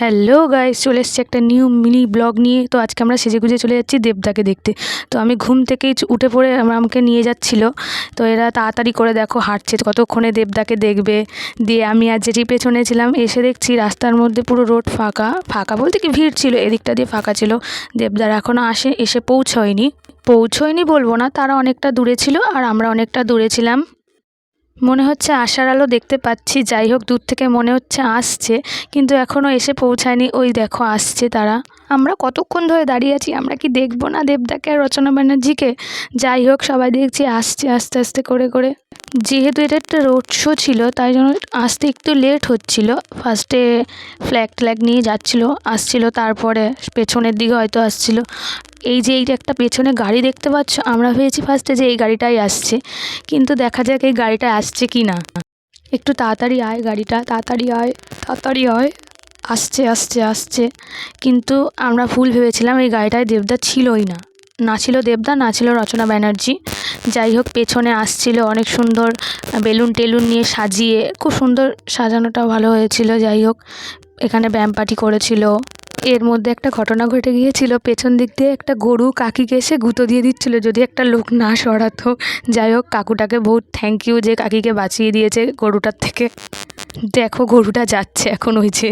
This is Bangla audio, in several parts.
হ্যালো গাইস, চলে এসেছি একটা নিউ মিনি ব্লগ নিয়ে। তো আজকে আমরা সেজে গুজে চলে যাচ্ছি দেবদাকে দেখতে। তো আমি ঘুম থেকেই উঠে পড়ে আম- আমাকে নিয়ে যাচ্ছিল। তো এরা তাড়াতাড়ি করে দেখো হাঁটছে, কতক্ষণে দেবদাকে দেখবে। দিয়ে আমি আর যেটি পেছনে ছিলাম, এসে দেখছি রাস্তার মধ্যে পুরো রোড ফাঁকা। ফাঁকা বলতে কি ভিড় ছিল, এদিকটা দিয়ে ফাঁকা ছিল। দেবদার এখনও আসে, এসে পৌঁছয়নি। পৌঁছয়নি বলব না, তারা অনেকটা দূরে ছিল আর আমরা অনেকটা দূরে ছিলাম। মনে হচ্ছে আশার আলো দেখতে পাচ্ছি, যাই হোক দূর থেকে মনে হচ্ছে আসছে, কিন্তু এখনও এসে পৌঁছায়নি, ওই দেখো আসছে তারা। আমরা কতক্ষণ ধরে দাঁড়িয়ে আছি, আমরা কি দেখব না দেবদাকে আর রচনা ব্যানার্জিকে? যাই হোক, সবাই দেখছি, আসছে আস্তে আস্তে করে করে। যেহেতু এটা একটা রোড শো ছিল, তাই জন্য আসতে একটু লেট হচ্ছিল। ফার্স্টে ফ্ল্যাগ ট্ল্যাগ নিয়ে যাচ্ছিল, আসছিল, তারপরে পেছনের দিকে হয়তো আসছিল। এই যে এইটা একটা পেছনে গাড়ি দেখতে পাচ্ছ, আমরা ভেবেছি ফার্স্টে যে এই গাড়িটাই আসছে। কিন্তু দেখা যাক এই গাড়িটা আসছে কি না একটু তাড়াতাড়ি আয় গাড়িটা, তাড়াতাড়ি আয় তাড়াতাড়ি আয়। আসছে আসছে আসছে। কিন্তু আমরা ভুল ভেবেছিলাম এই গাড়িটায় দেবদা ছিলই না। না ছিল দেবদা, না ছিল রচনা ব্যানার্জি। যাই হোক, পেছনে আসছিল অনেক সুন্দর বেলুন টেলুন নিয়ে সাজিয়ে, খুব সুন্দর সাজানোটাও ভালো হয়েছিল, যাই হোক। এখানে ব্যায়াম পার্টি করেছিল। এর মধ্যে একটা ঘটনা ঘটে গিয়েছিল, পেছন দিক দিয়ে একটা গরু কাকিকে এসে গুঁতো দিয়ে দিচ্ছিল, যদি একটা লোক না সরাতো। যাই হোক, কাকুটাকে বহুত থ্যাংক ইউ যে কাকিকে বাঁচিয়ে দিয়েছে গরুটার থেকে। দেখো গরুটা যাচ্ছে এখন ওই যে।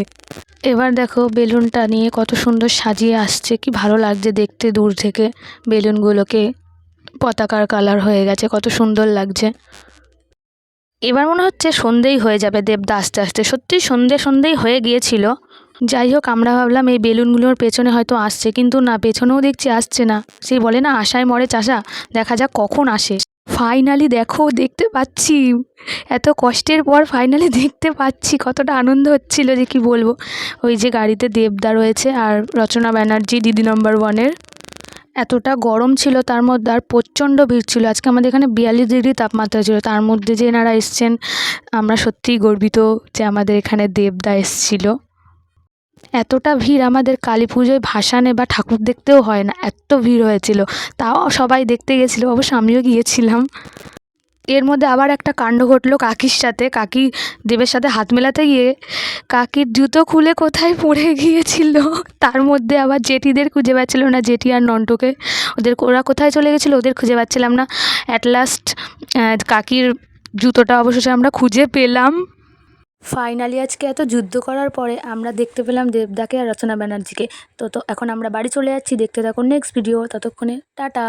এবার দেখো বেলুনটা নিয়ে কত সুন্দর সাজিয়ে আসছে, কি ভালো লাগছে দেখতে দূর থেকে বেলুনগুলোকে। পতাকার কালার হয়ে গেছে, কত সুন্দর লাগছে। এবার মনে হচ্ছে সন্ধেই হয়ে যাবে দেবদা আস্তে আস্তে। সত্যি সন্ধে সন্ধেই হয়ে গিয়েছিল। যাই হোক, আমরা ভাবলাম এই বেলুনগুলোর পেছনে হয়তো আসছে, কিন্তু না, পেছনেও দেখছি আসছে না। সেই বলে, না, আশায় মরে চাষা, দেখা যাক কখন আসে। ফাইনালি দেখো, দেখতে পাচ্ছি। এত কষ্টের পর ফাইনালি দেখতে পাচ্ছি। কতটা আনন্দ হচ্ছিল যে কি বলব। ওই যে গাড়িতে দেবদা রয়েছে আর রচনা ব্যানার্জি দিদি নম্বর ওয়ানের এতটা গরম ছিল তার মধ্যে আর প্রচণ্ড ভিড় ছিল। আজকে আমাদের এখানে বিয়াল্লিশ ডিগ্রি তাপমাত্রা ছিল। তার মধ্যে যে এনারা এসছেন, আমরা সত্যিই গর্বিত যে আমাদের এখানে দেবদা এসছিল। এতটা ভিড় আমাদের কালী পুজোয় ভাসানে বা ঠাকুর দেখতেও হয় না, এত ভিড় হয়েছিল। তাও সবাই দেখতে গেছিল, অবশ্য আমিও গিয়েছিলাম। এর মধ্যে আবার একটা কাণ্ড ঘটলো কাকির সাথে। কাকি দেবের সাথে হাত মেলাতে গিয়ে কাকির জুতো খুলে কোথায় পড়ে গিয়েছিল? তার মধ্যে আবার জেঠিদের খুঁজে পাচ্ছিল না, জেঠি আর নন্টুকে। ওদের ওরা কোথায় চলে গেছিল ওদের খুঁজে পাচ্ছিলাম না। অ্যাট লাস্ট কাকির জুতোটা অবশেষে আমরা খুঁজে পেলাম। ফাইনালি আজকে এত যুদ্ধ করার পরে আমরা দেখতে পেলাম দেবদাকে আর রচনা ব্যানার্জিকে। তো তো এখন আমরা বাড়ি চলে যাচ্ছি। দেখতে থাকুন নেক্সট ভিডিও ততক্ষণে টাটা।